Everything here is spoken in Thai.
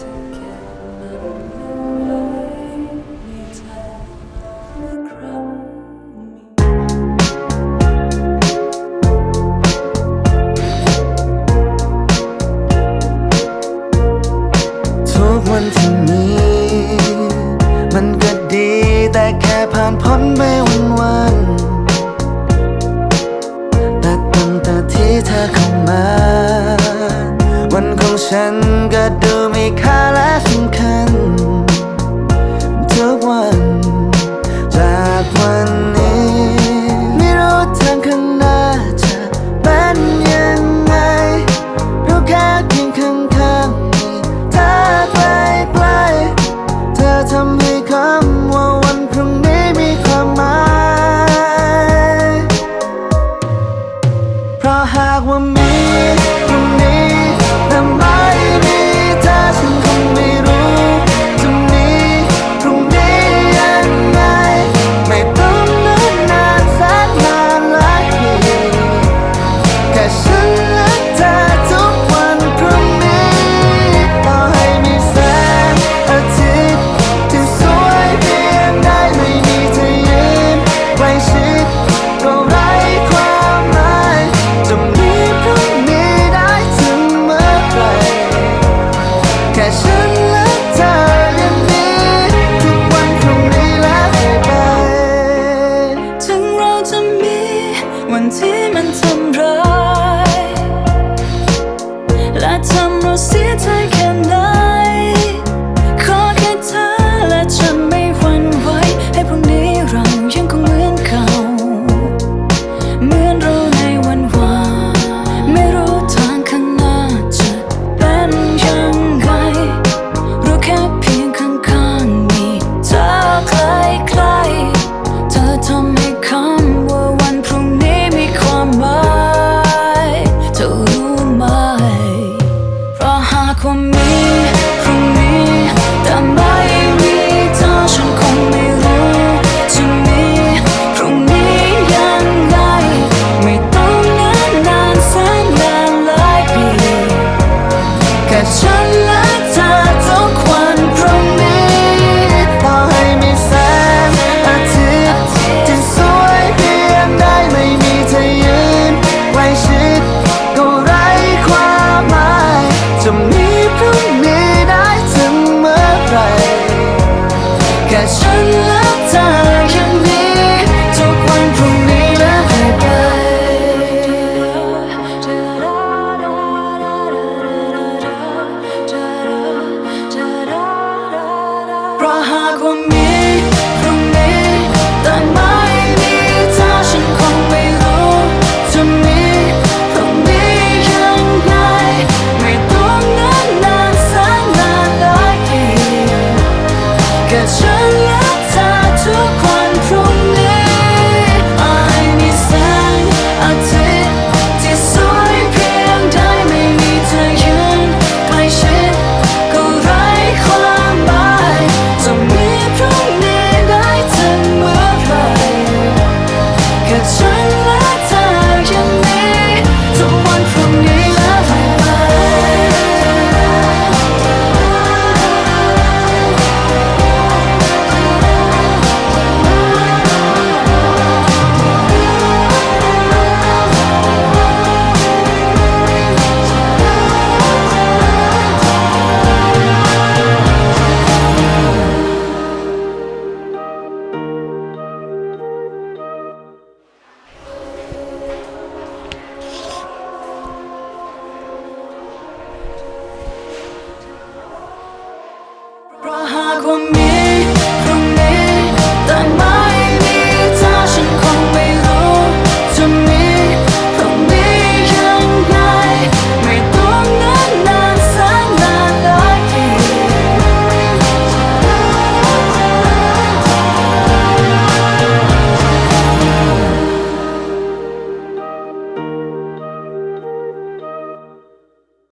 วันที่มีมันก็ดี แต่แค่ผ่านพ้นไปวันวันแต่ตั้งแต่ที่เธอเข้ามา วันของฉันก็ดูมีค่าและสำคัญ when demons and dry let come 在尘埃。conmigo.